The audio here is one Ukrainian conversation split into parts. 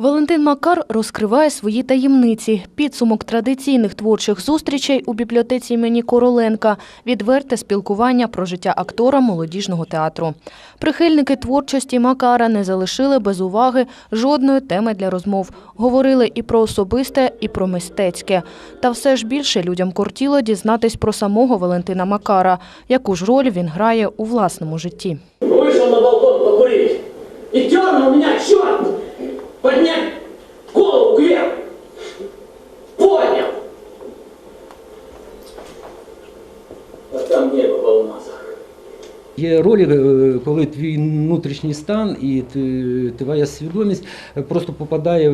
Валентин Макар розкриває свої таємниці. Підсумок традиційних творчих зустрічей у бібліотеці імені Короленка, відверте спілкування про життя актора молодіжного театру. Прихильники творчості Макара не залишили без уваги жодної теми для розмов. Говорили і про особисте, і про мистецьке. Та все ж більше людям кортіло дізнатись про самого Валентина Макара, яку ж роль він грає у власному житті. Вышел на балкон покурить. И дернул меня, черт! Поднять голову кверху. Поднял. А там небо в алмазах. Є ролі, е, коли твій внутрішній стан і твоя свідомість просто попадає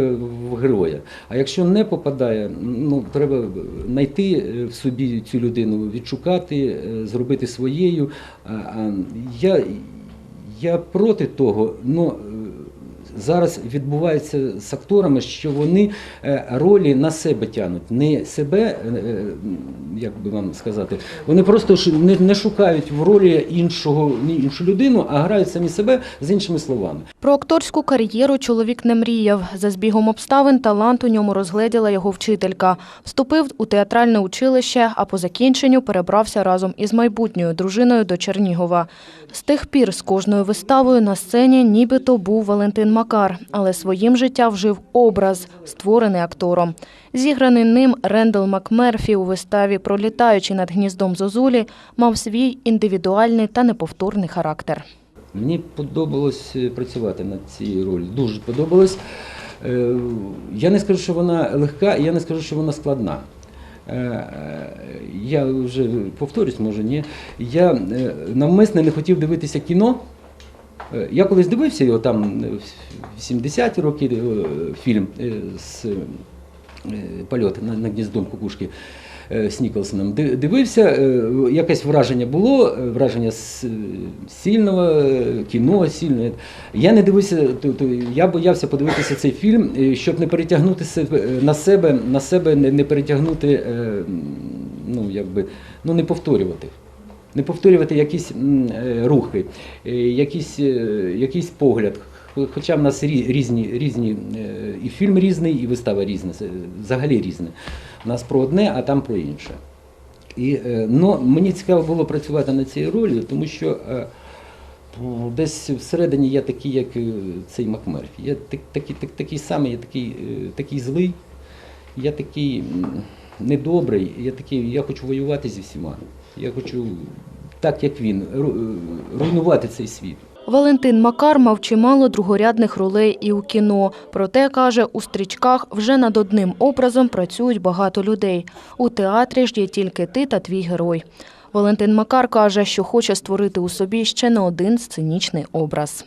в героя. А якщо не попадає, ну треба знайти в собі цю людину, відшукати, е, зробити своєю. Я, я проти того, ну. Зараз відбувається з акторами, що вони е, ролі на себе тягнуть, не себе, е, е, як би вам сказати, вони просто не шукають в ролі іншого іншу людину, а грають самі себе з іншими словами. Про акторську кар'єру чоловік не мріяв. За збігом обставин талант у ньому розгледіла його вчителька. Вступив у театральне училище, а по закінченню перебрався разом із майбутньою дружиною до Чернігова. З тих пір з кожною виставою на сцені нібито був Валентин Макар, але своїм життям вжив образ, створений актором. Зіграний ним Рендел Макмерфі у виставі Пролітаючи над гніздом Зозулі мав свій індивідуальний та неповторний характер. Мені подобалось е, працювати над цією ролью. Дуже подобалось. Е, Я не скажу, що вона легка, я не скажу, що вона складна. Е, Я вже повторюсь, може ні. Я навмисно не хотів дивитися кіно. Я колись дивився його там е, в 70-ті роки е, фільм е, з е, польот на, гніздом кукушки з Ніколсоном. Дивився, якесь враження було, враження сильного кіно, сильне. Я не дивився, я боявся подивитися цей фільм, щоб не перетягнути на себе, на себе не, перетягнути, ну якби, ну не повторювати. Не повторювати якісь е, рухи, е, якийсь, е, якийсь погляд. Хоча в нас різні, різні і фільм різний, і вистава різна, взагалі різне. У нас про одне, а там про інше. І, ну, мені цікаво було працювати над цією ролью, тому що десь всередині я такий, як цей Макмерфі. Я так, такий, так, такий самий, я такий, такий злий, я такий недобрий, я такий, я хочу воювати зі всіма. Я хочу, так як він, руйнувати цей світ. Валентин Макар мав чимало другорядних ролей і у кіно. Проте, каже, у стрічках вже над одним образом працюють багато людей. У театрі ж є тільки ти та твій герой. Валентин Макар каже, що хоче створити у собі ще не один сценічний образ.